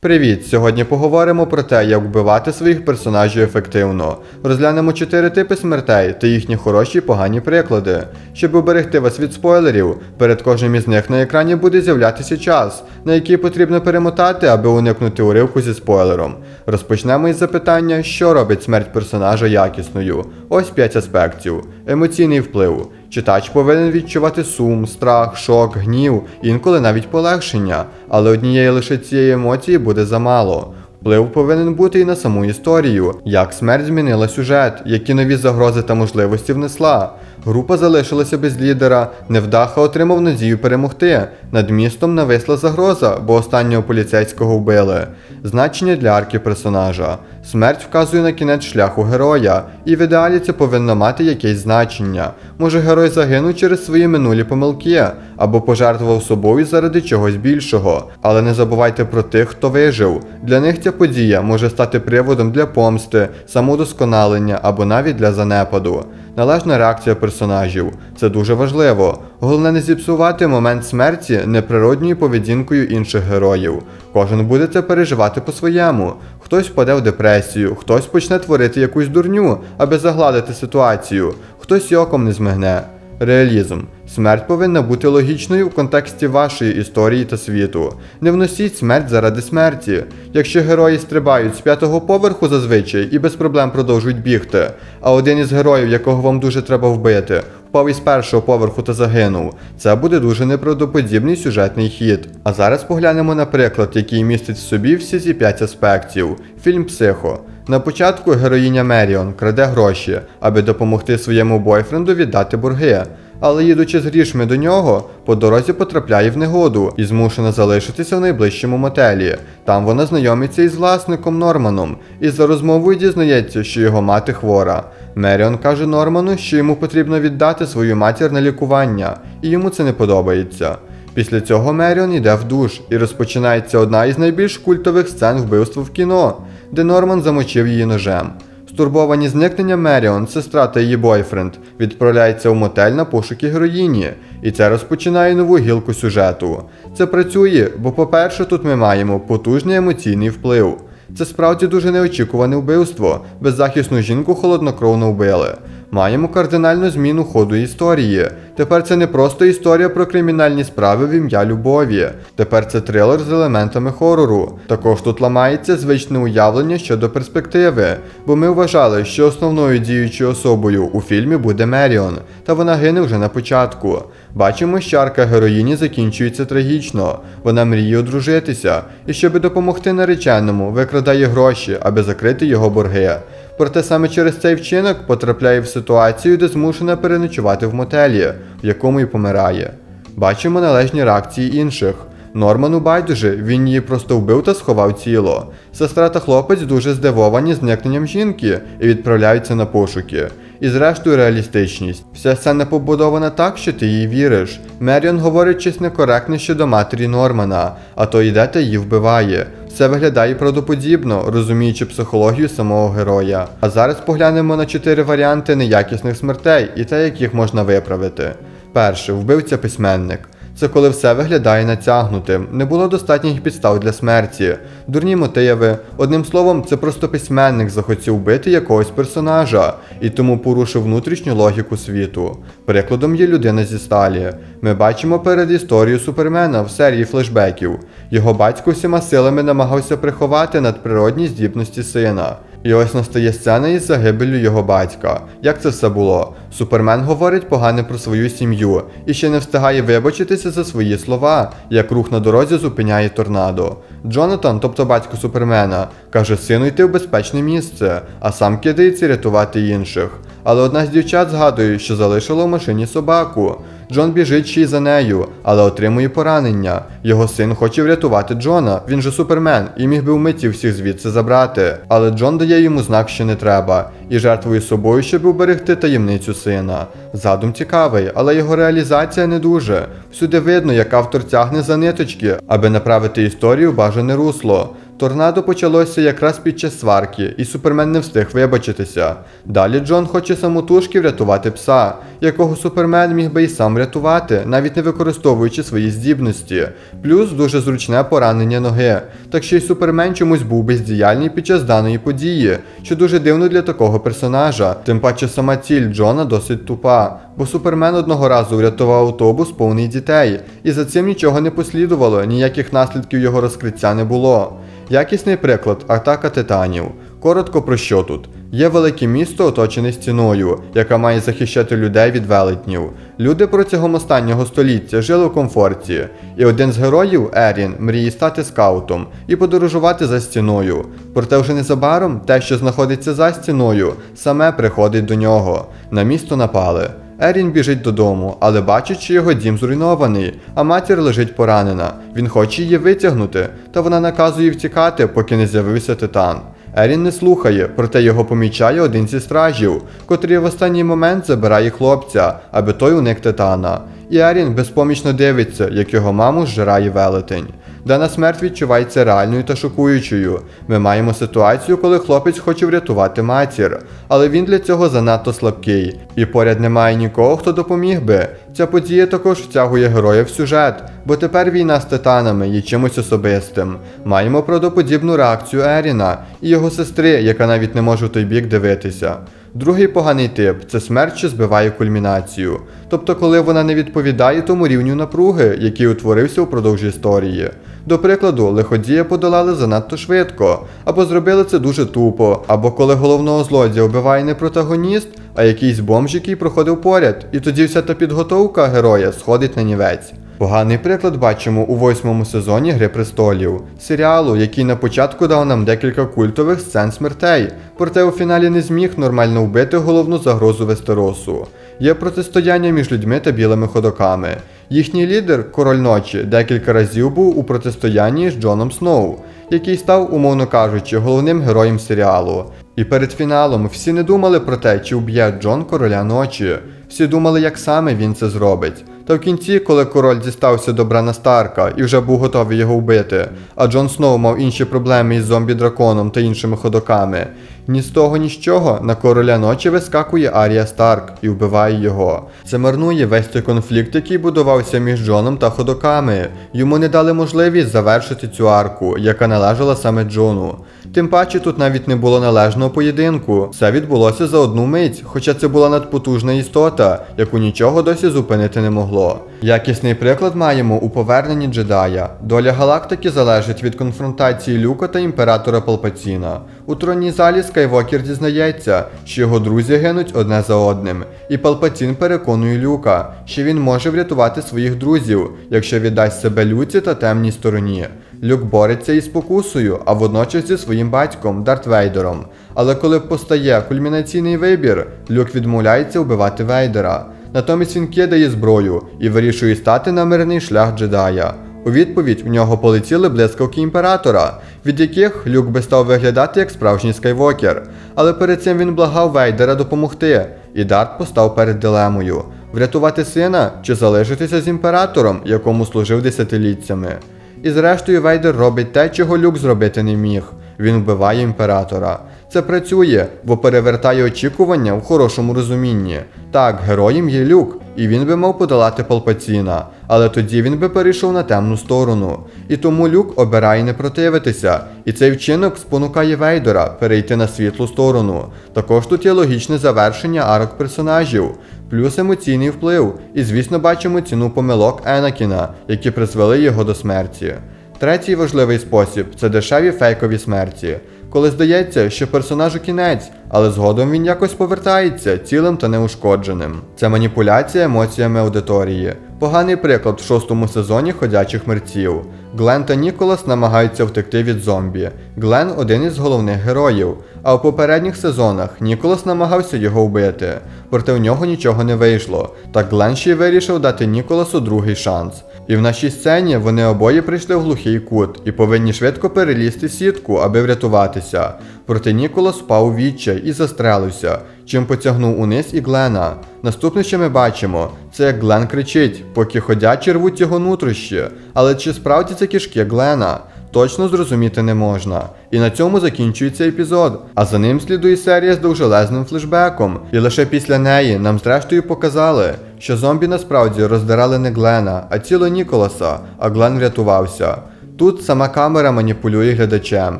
Привіт! Сьогодні поговоримо про те, як вбивати своїх персонажів ефективно. Розглянемо чотири типи смертей та їхні хороші і погані приклади. Щоб уберегти вас від спойлерів, перед кожним із них на екрані буде з'являтися час, на який потрібно перемотати, аби уникнути уривку зі спойлером. Розпочнемо із запитання, що робить смерть персонажа якісною. Ось 5 аспектів: емоційний вплив. Читач повинен відчувати сум, страх, шок, гнів, інколи навіть полегшення, але однієї лише цієї емоції буде замало. Вплив повинен бути і на саму історію, як смерть змінила сюжет, які нові загрози та можливості внесла. Група залишилася без лідера, невдаха отримав надію перемогти. Над містом нависла загроза, бо останнього поліцейського вбили. Значення для арки персонажа. Смерть вказує на кінець шляху героя, і в ідеалі це повинно мати якесь значення. Може герой загинув через свої минулі помилки, або пожертвував собою заради чогось більшого. Але не забувайте про тих, хто вижив. Для них ця подія може стати приводом для помсти, самодосконалення або навіть для занепаду. Належна реакція персонажів це дуже важливо. Головне не зіпсувати момент смерті неприродньою поведінкою інших героїв. Кожен буде це переживати по-своєму. Хтось впаде в депресію, хтось почне творити якусь дурню, аби загладити ситуацію, хтось оком не змигне. Реалізм. Смерть повинна бути логічною в контексті вашої історії та світу. Не вносіть смерть заради смерті. Якщо герої стрибають з п'ятого поверху зазвичай і без проблем продовжують бігти, а один із героїв, якого вам дуже треба вбити, впав із першого поверху та загинув, це буде дуже неправдоподібний сюжетний хід. А зараз поглянемо на приклад, який містить в собі всі ці п'ять аспектів. Фільм Психо. На початку героїня Меріон краде гроші, аби допомогти своєму бойфренду віддати борги. Але їдучи з грішми до нього, по дорозі потрапляє в негоду і змушена залишитися в найближчому мотелі. Там вона знайомиться із власником Норманом і за розмовою дізнається, що його мати хвора. Меріон каже Норману, що йому потрібно віддати свою матір на лікування, і йому це не подобається. Після цього Меріон йде в душ і розпочинається одна із найбільш культових сцен вбивства в кіно, де Норман замочив її ножем. Стурбовані зникненням Меріон, сестра та її бойфренд, відправляється в мотель на пошуки героїні, і це розпочинає нову гілку сюжету. Це працює, бо, по-перше, тут ми маємо потужний емоційний вплив. Це справді дуже неочікуване вбивство. Беззахисну жінку холоднокровно вбили. Маємо кардинальну зміну ходу історії. Тепер це не просто історія про кримінальні справи в ім'я любові. Тепер це трилер з елементами хорору. Також тут ламається звичне уявлення щодо перспективи, бо ми вважали, що основною діючою особою у фільмі буде Меріон, та вона гине вже на початку. Бачимо, що арка героїні закінчується трагічно. Вона мріє одружитися, і щоб допомогти нареченому, викрадає гроші, аби закрити його борги. Проте саме через цей вчинок потрапляє в ситуацію, де змушена переночувати в мотелі, в якому й помирає. Бачимо належні реакції інших. Норману байдуже, він її просто вбив та сховав тіло. Сестра та хлопець дуже здивовані зникненням жінки і відправляються на пошуки. І зрештою реалістичність. Вся сцена побудована так, що ти їй віриш. Меріон говорить щось некоректне щодо матері Нормана, а то йде та її вбиває. Все виглядає правдоподібно, розуміючи психологію самого героя. А зараз поглянемо на чотири варіанти неякісних смертей і те, як їх можна виправити. Перше, вбивця письменник. Це коли все виглядає натягнутим, не було достатніх підстав для смерті, дурні мотиви. Одним словом, це просто письменник захотів вбити якогось персонажа і тому порушив внутрішню логіку світу. Прикладом є людина зі сталі. Ми бачимо перед історією Супермена в серії флешбеків. Його батько всіма силами намагався приховати надприродні здібності сина. І ось настає сцена із загибеллю його батька. Як це все було? Супермен говорить погане про свою сім'ю і ще не встигає вибачитися за свої слова, як рух на дорозі зупиняє торнадо. Джонатан, тобто батько Супермена, каже сину йти в безпечне місце, а сам кидається рятувати інших. Але одна з дівчат згадує, що залишила в машині собаку. Джон біжить ще й за нею, але отримує поранення. Його син хоче врятувати Джона, він же супермен, і міг би вмиті всіх звідси забрати. Але Джон дає йому знак, що не треба, і жертвує собою, щоб уберегти таємницю сина. Задум цікавий, але його реалізація не дуже. Всюди видно, як автор тягне за ниточки, аби направити історію в бажане русло. Торнадо почалося якраз під час сварки, і супермен не встиг вибачитися. Далі Джон хоче самотужки врятувати пса. якого Супермен міг би і сам врятувати, навіть не використовуючи свої здібності. Плюс дуже зручне поранення ноги. Так що й Супермен чомусь був бездіяльний під час даної події, що дуже дивно для такого персонажа. Тим паче сама ціль Джона досить тупа, бо Супермен одного разу врятував автобус повний дітей, і за цим нічого не послідувало, ніяких наслідків його розкриття не було. Якісний приклад атака титанів. Коротко про що тут? Є велике місто, оточене стіною, яка має захищати людей від велетнів. Люди протягом останнього століття жили у комфорті, і один з героїв, Ерін, мріє стати скаутом і подорожувати за стіною. Проте вже незабаром те, що знаходиться за стіною, саме приходить до нього. На місто напали. Ерін біжить додому, але бачить, що його дім зруйнований, а матір лежить поранена. Він хоче її витягнути, та вона наказує втікати, поки не з'явився титан. Ерін не слухає, проте його помічає один зі стражів, котрий в останній момент забирає хлопця, аби той уник титана. І Ерін безпомічно дивиться, як його маму зжирає велетень. Дана смерть відчувається реальною та шокуючою. Ми маємо ситуацію, коли хлопець хоче врятувати матір, але він для цього занадто слабкий, і поряд немає нікого, хто допоміг би. Ця подія також втягує героя в сюжет, бо тепер війна з титанами є чимось особистим. Маємо правдоподібну реакцію Еріна і його сестри, яка навіть не може в той бік дивитися. Другий поганий тип це смерть, що збиває кульмінацію. Тобто, коли вона не відповідає тому рівню напруги, який утворився впродовж історії. До прикладу, лиходія подолали занадто швидко, або зробили це дуже тупо, або коли головного злодія вбиває не протагоніст, а якийсь бомж, який проходив поряд, і тоді вся та підготовка героя сходить на нівець. Поганий приклад бачимо у восьмому сезоні Гри престолів, серіалу, який на початку дав нам декілька культових сцен смертей, проте у фіналі не зміг нормально вбити головну загрозу Вестеросу. Є протистояння між людьми та білими ходоками. Їхній лідер, король ночі, декілька разів був у протистоянні з Джоном Сноу, який став, умовно кажучи, головним героєм серіалу. І перед фіналом всі не думали про те, чи вб'є Джон короля ночі. Всі думали, як саме він це зробить. Та в кінці, коли король дістався до Брана Старка і вже був готовий його вбити, а Джон Сноу мав інші проблеми із зомбі-драконом та іншими ходоками, ні з того, ні з чого на короля ночі вискакує Арія Старк і вбиває його. Це марнує весь той конфлікт, який будувався між Джоном та ходоками. Йому не дали можливість завершити цю арку, яка належала саме Джону. Тим паче тут навіть не було належного поєдинку. Все відбулося за одну мить, хоча це була надпотужна істота, яку нічого досі зупинити не могло. Якісний приклад маємо у поверненні джедая. Доля галактики залежить від конфронтації Люка та імператора Палпаціна. У тронній залі Скайвокер дізнається, що його друзі гинуть одне за одним, і Палпатін переконує Люка, що він може врятувати своїх друзів, якщо віддасть себе люці та темній стороні. Люк бореться із спокусою, а водночас зі своїм батьком Дарт Вейдером. Але коли постає кульмінаційний вибір, Люк відмовляється вбивати Вейдера. Натомість він кидає зброю і вирішує стати на мирний шлях джедая. У відповідь в нього полетіли блискавки імператора, від яких Люк би став виглядати як справжній скайвокер. Але перед цим він благав Вейдера допомогти, і Дарт постав перед дилемою: врятувати сина чи залишитися з імператором, якому служив десятиліттями. І зрештою Вейдер робить те, чого Люк зробити не міг. Він вбиває імператора. Це працює, бо перевертає очікування в хорошому розумінні. Так, героєм є Люк, і він би мав подолати Палпаціна, але тоді він би перейшов на темну сторону. І тому Люк обирає не противитися, і цей вчинок спонукає Вейдера перейти на світлу сторону. Також тут є логічне завершення арок персонажів, плюс емоційний вплив, і звісно бачимо ціну помилок Енакіна, які призвели його до смерті. Третій важливий спосіб це дешеві фейкові смерті. Коли здається, що персонажу кінець, але згодом він якось повертається цілим та неушкодженим. Це маніпуляція емоціями аудиторії. Поганий приклад в шостому сезоні ходячих мерців. Глен та Ніколас намагаються втекти від зомбі. Глен один із головних героїв. А у попередніх сезонах Ніколас намагався його вбити, проте в нього нічого не вийшло. Так Глен ще й вирішив дати Ніколасу другий шанс. І в нашій сцені вони обоє прийшли в глухий кут і повинні швидко перелізти сітку, аби врятуватися. Проте Ніколас впав у відчай і застрелився, чим потягнув униз і Глена. Наступне, що ми бачимо, це як Глен кричить, поки ходячі рвуть його нутрощі. Але чи справді це кишки Глена? точно зрозуміти не можна. І на цьому закінчується епізод. А за ним слідує серія з довжелезним флешбеком. І лише після неї нам зрештою показали, що зомбі насправді роздирали не Глена, а ціло Ніколаса, а Глен врятувався. Тут сама камера маніпулює глядачем,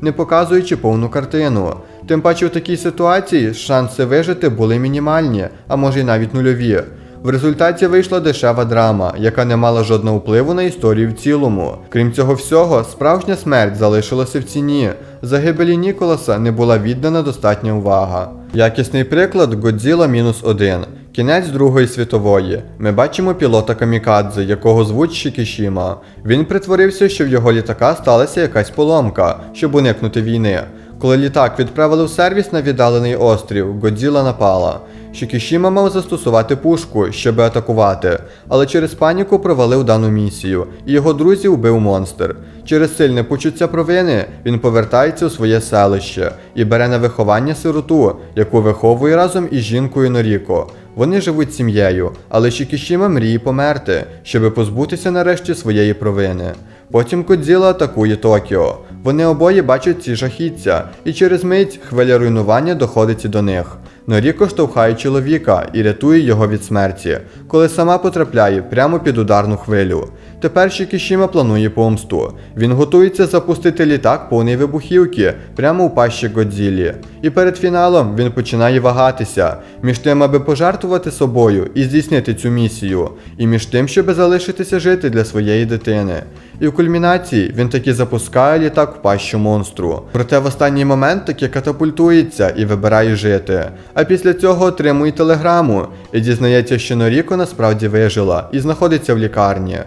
не показуючи повну картину. Тим паче в такій ситуації шанси вижити були мінімальні, а може й навіть нульові. В результаті вийшла дешева драма, яка не мала жодного впливу на історію в цілому. Крім цього всього, справжня смерть залишилася в ціні. Загибелі Ніколаса не була віддана достатня увага. Якісний приклад Годзіла мінус один. Кінець Другої світової. Ми бачимо пілота Камікадзе, якого звуть Шікішіма. Він притворився, що в його літака сталася якась поломка, щоб уникнути війни. Коли літак відправили в сервіс на віддалений острів, Годзіла напала. Шікішіма мав застосувати пушку, щоб атакувати, але через паніку провалив дану місію, і його друзів вбив монстр. Через сильне почуття провини він повертається у своє селище і бере на виховання сироту, яку виховує разом із жінкою Норіко. Вони живуть сім'єю, але Шікішіма мріє померти, щоби позбутися нарешті своєї провини. Потім Кодзіла атакує Токіо. Вони обоє бачать ці жахіття, і через мить хвиля руйнування доходить до них. Норіко штовхає чоловіка і рятує його від смерті, коли сама потрапляє прямо під ударну хвилю. Тепер Шікішіма планує помсту. Він готується запустити літак повний вибухівки прямо у пащі Годзілі. І перед фіналом він починає вагатися між тим, аби пожертвувати собою і здійснити цю місію, і між тим, щоб залишитися жити для своєї дитини. І в кульмінації він таки запускає літак в пащу монстру. Проте в останній момент таки катапультується і вибирає жити. А після цього отримує телеграму і дізнається, що Норіко насправді вижила і знаходиться в лікарні.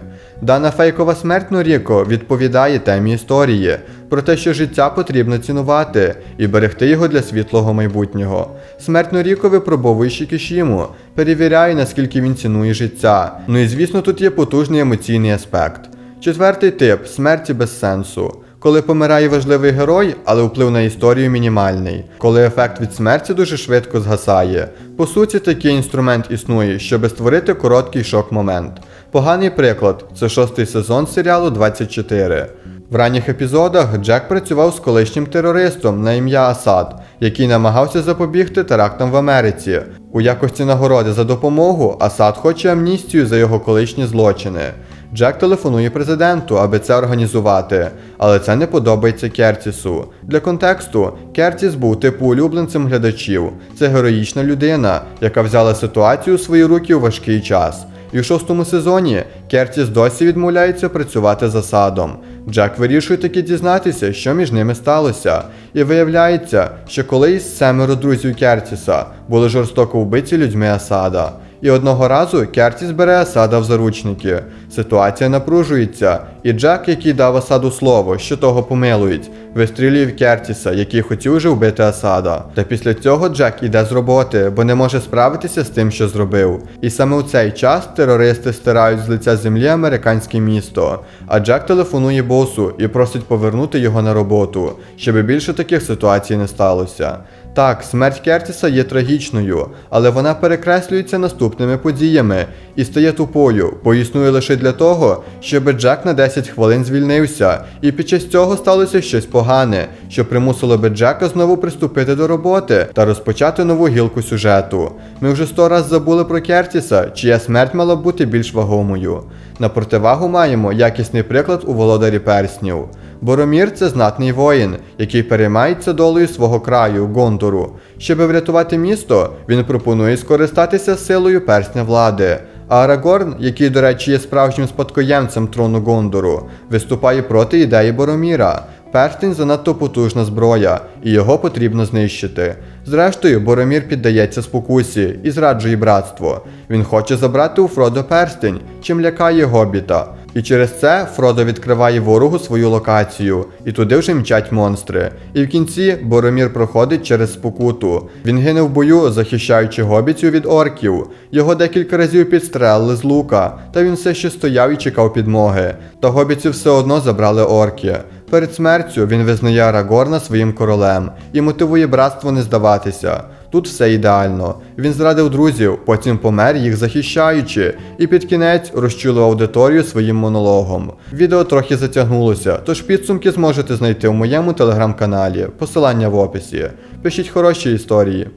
Дана фейкова смерть Норіко відповідає темі історії про те, що життя потрібно цінувати і берегти його для світлого майбутнього. Смерть Норіко випробовує Шікішіму, перевіряє, наскільки він цінує життя. Ну і звісно, тут є потужний емоційний аспект. Четвертий тип смерті без сенсу. Коли помирає важливий герой, але вплив на історію мінімальний. Коли ефект від смерті дуже швидко згасає. По суті, такий інструмент існує, щоб створити короткий шок-момент. Поганий приклад це шостий сезон серіалу 24. В ранніх епізодах Джек працював з колишнім терористом на ім'я Асад, який намагався запобігти терактам в Америці. У якості нагороди за допомогу Асад хоче амністію за його колишні злочини. Джек телефонує президенту, аби це організувати, але це не подобається Кертісу. Для контексту, Кертіс був типу улюбленцем глядачів. Це героїчна людина, яка взяла ситуацію у свої руки у важкий час. І в шостому сезоні Кертіс досі відмовляється працювати за садом. Джек вирішує таки дізнатися, що між ними сталося. І виявляється, що колись семеро друзів Кертіса були жорстоко вбиті людьми Асада. І одного разу Кертіс бере Асада в заручники. Ситуація напружується, і Джек, який дав Асаду слово, що того помилують, вистрілює в Кертіса, який хотів вже вбити Асада. Та після цього Джек іде з роботи, бо не може справитися з тим, що зробив. І саме у цей час терористи стирають з лиця землі американське місто. А Джек телефонує босу і просить повернути його на роботу, щоб більше таких ситуацій не сталося. Так, смерть Кертіса є трагічною, але вона перекреслюється наступними подіями і стає тупою, бо існує лише для того, щоб Джек на 10 хвилин звільнився, і під час цього сталося щось погане, що примусило би Джека знову приступити до роботи та розпочати нову гілку сюжету. Ми вже сто раз забули про Кертіса, чия смерть мала бути більш вагомою. На противагу маємо якісний приклад у володарі перснів. Боромір це знатний воїн, який переймається долею свого краю, Гондору. Щоб врятувати місто, він пропонує скористатися силою персня влади. Арагорн, який, до речі, є справжнім спадкоємцем трону Гондору, виступає проти ідеї Бороміра. Перстень занадто потужна зброя, і його потрібно знищити. Зрештою, Боромір піддається спокусі і зраджує братство. Він хоче забрати у Фродо перстень, чим лякає гобіта. І через це Фродо відкриває ворогу свою локацію, і туди вже мчать монстри. І в кінці Боромір проходить через спокуту. Він гине в бою, захищаючи гобітів від орків. Його декілька разів підстрелили з лука, та він все ще стояв і чекав підмоги. Та гобітів все одно забрали орки. Перед смертю він визнає Арагорна своїм королем і мотивує братство не здаватися. Тут все ідеально. Він зрадив друзів, потім помер їх захищаючи, і під кінець розчулив аудиторію своїм монологом. Відео трохи затягнулося, тож підсумки зможете знайти в моєму телеграм-каналі, посилання в описі. Пишіть хороші історії.